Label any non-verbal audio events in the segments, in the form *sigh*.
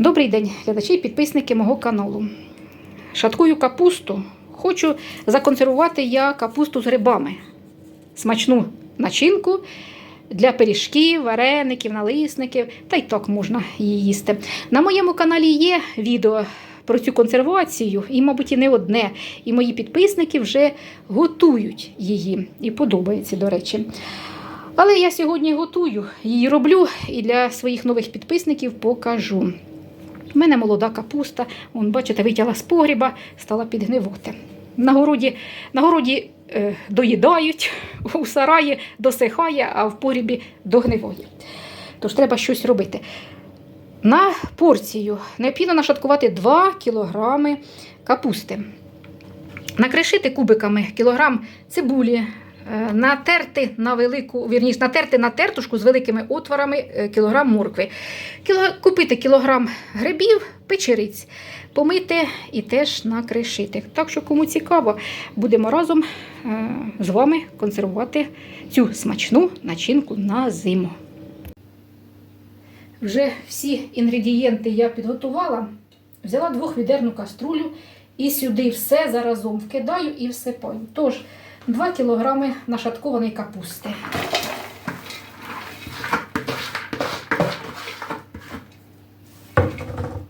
Добрий день, глядачі і підписники мого каналу. Шаткую капусту. Хочу законсервувати я капусту з грибами. Смачну начинку для пиріжків, вареників, налисників, та й так можна її їсти. На моєму каналі є відео про цю консервацію, і, мабуть, і не одне. І мої підписники вже готують її. І подобається, до речі. Але я сьогодні готую, її роблю і для своїх нових підписників покажу. У мене молода капуста, Вон, бачите, витягла з погріба, стала підгнивати. На городі, на городі е, доїдають, *laughs* у сараї досихає, а в погрібі догниває. Тож треба щось робити. На порцію необхідно нашаткувати 2 кг капусти. Накришити кубиками кілограм цибулі, натерти на велику, вірніше, натерти на тертушку з великими отворами е, кілограм моркви. Кіло, купити кілограм грибів, печериць, помити і теж накришити. Так що, кому цікаво, будемо разом е, з вами консервувати цю смачну начинку на зиму. Вже всі інгредієнти я підготувала. Взяла двохвідерну каструлю і сюди все заразом вкидаю і всипаю. Тож 2 кг нашаткованої капусти.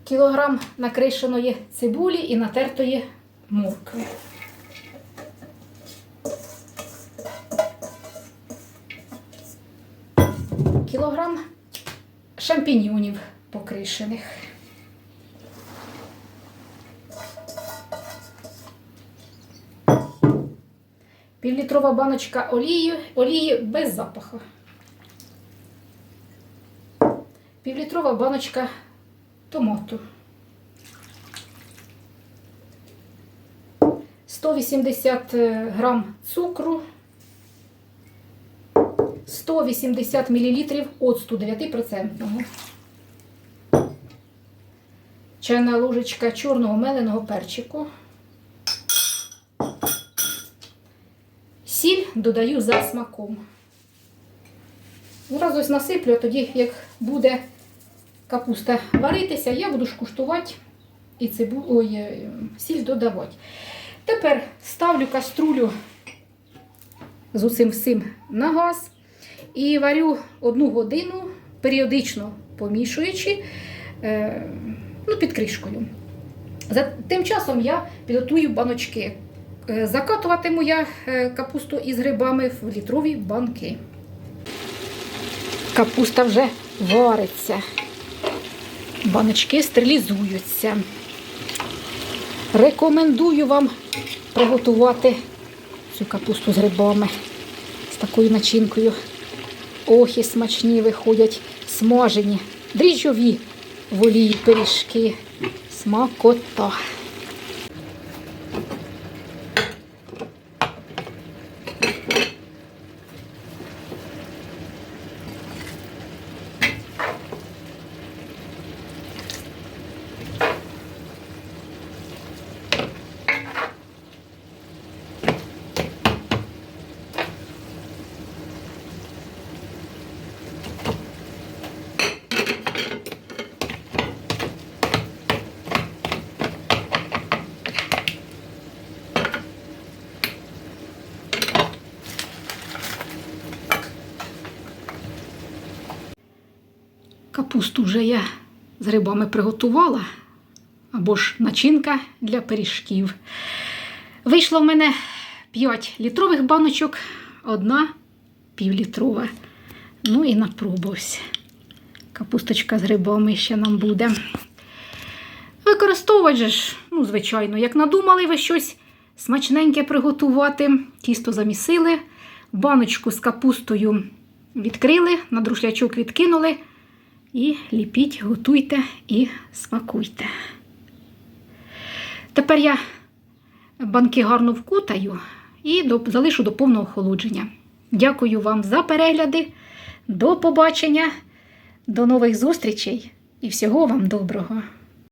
Кілограм накришеної цибулі і натертої моркви. Кілограм шампіньонів покришених. Півлітрова баночка олії, олії без запаху. Півлітрова баночка томату. 180 грам цукру. 180 мл оцту 9%. Чайна ложечка чорного меленого перчику. Додаю за смаком. Зразу ось насиплю, а тоді, як буде капуста варитися, я буду ж куштувати і цибу... Ой, е, сіль додавати. Тепер ставлю каструлю з усім всім на газ і варю одну годину, періодично помішуючи е, ну, під кришкою. За тим часом я підготую баночки. Е, Закатуватиму я е, капусту із грибами в літрові банки. Капуста вже вариться, баночки стерилізуються. Рекомендую вам приготувати цю капусту з грибами, з такою начинкою. Ох, смачні виходять, смажені, дріжджові в пиріжки. Смакота. Капусту вже я з грибами приготувала, або ж начинка для пиріжків. Вийшло в мене 5 літрових баночок, одна півлітрова. Ну і напробувався. Капусточка з грибами ще нам буде. Використовувати ж, ну, звичайно, як надумали ви щось смачненьке приготувати, тісто замісили, баночку з капустою відкрили, на друшлячок відкинули. І ліпіть, готуйте і смакуйте. Тепер я банки гарно вкутаю і залишу до повного охолодження. Дякую вам за перегляди. До побачення, до нових зустрічей і всього вам доброго!